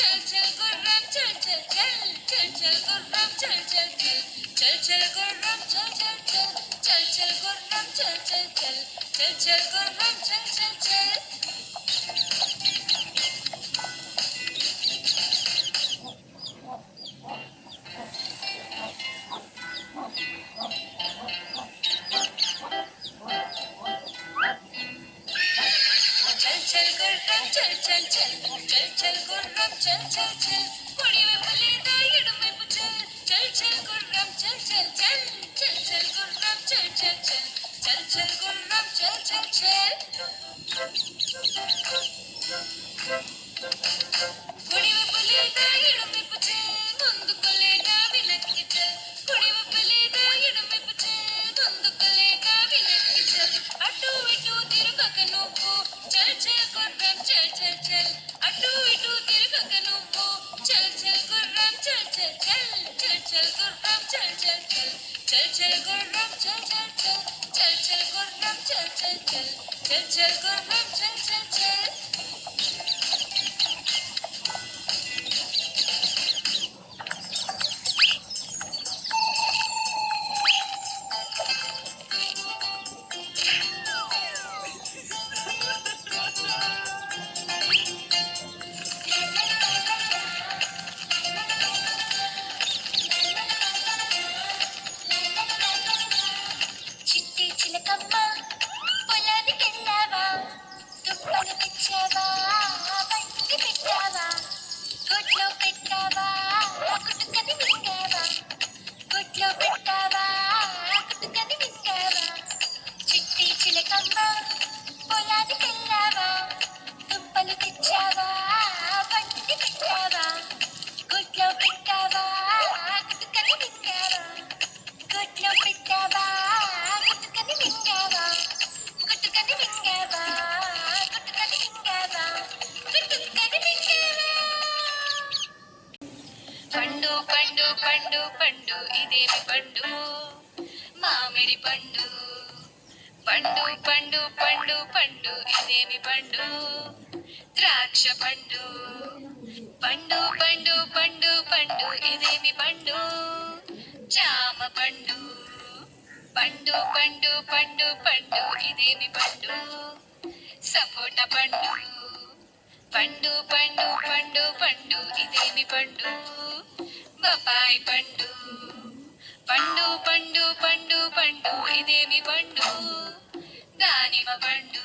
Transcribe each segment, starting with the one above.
चल चल गुर्रम चल चल चल चल गुर्रम चल चल चल गुंडम चल चल चल चल चल गुंडम चल चल चल चल चल को हम चल పండు ఇదేమి పండు మామిడి పండు పండు పండు పండు పండు ఇదేమి పండు ద్రాక్ష పండు పండు పండు పండు పండు ఇదేమి పండు జామ పండు పండు పండు పండు పండు ఇదేమి పండు సపోట పండు పండు పండు పండు పండు ఇదేమి పండు బొప్పాయి పండు పండు పండు పండు పండు ఇదేమి పండు దానిమ పండు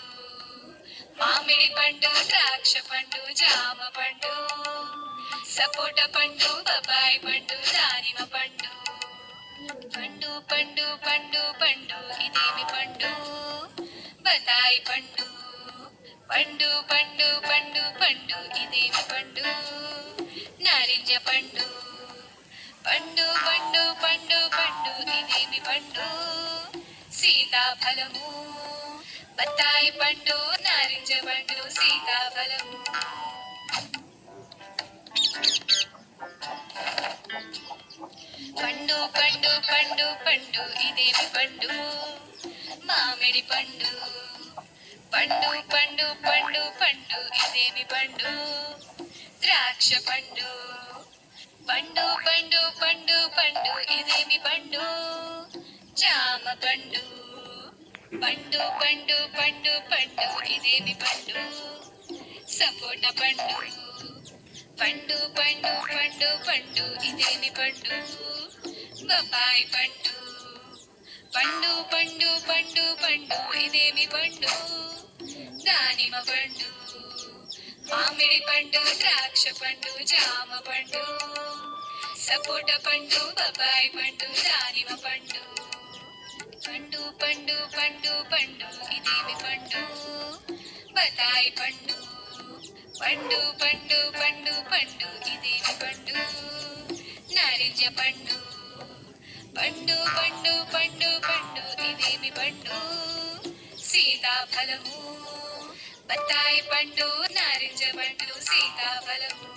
మామిడి పండు ద్రాక్ష పండు జామ పండు సపోట పండు బొప్పాయి పండు దానిమ పండు పండు పండు పండు పండు ఇదేమి పండు బతాయి పండు పండు పండు పండు పండు ఇదేమి పండు నారింజ పండు పండు పండు పండు పండు ఇదేమి పండు? సీతాఫలము. బత్తాయి పండు నారింజ పండు సీతాఫలము. పండు పండు పండు పండు ఇదేమి పండు? మామిడి పండు. పండు పండు పండు పండు ఇదేమి పండు? ద్రాక్ష పండు. పండు పండు పండు పండు ఇదేమి పండు జామ పండు పండు పండు పండు పండు ఇదేమి పండు సపోట పండు పండు పండు పండు పండు ఇదేమి పండు బొప్పాయి పండు పండు పండు పండు పండు ఇదేమి పండు దానిమ పండు మామిడి పండు ద్రాక్ష పండు జామ పండు సపోట పండు బొప్పాయి పండు దానిమ పండు. పండు పండు పండు పండు ఇదేమి పండు? బతాయి పండు. పండు పండు పండు పండు ఇదేమి పండు? నారింజ పండు. పండు పండు పండు పండు ఇదేమి పండు? సీతాఫలము. బత్తాయి పండు నారింజ పండు సీతాఫలము.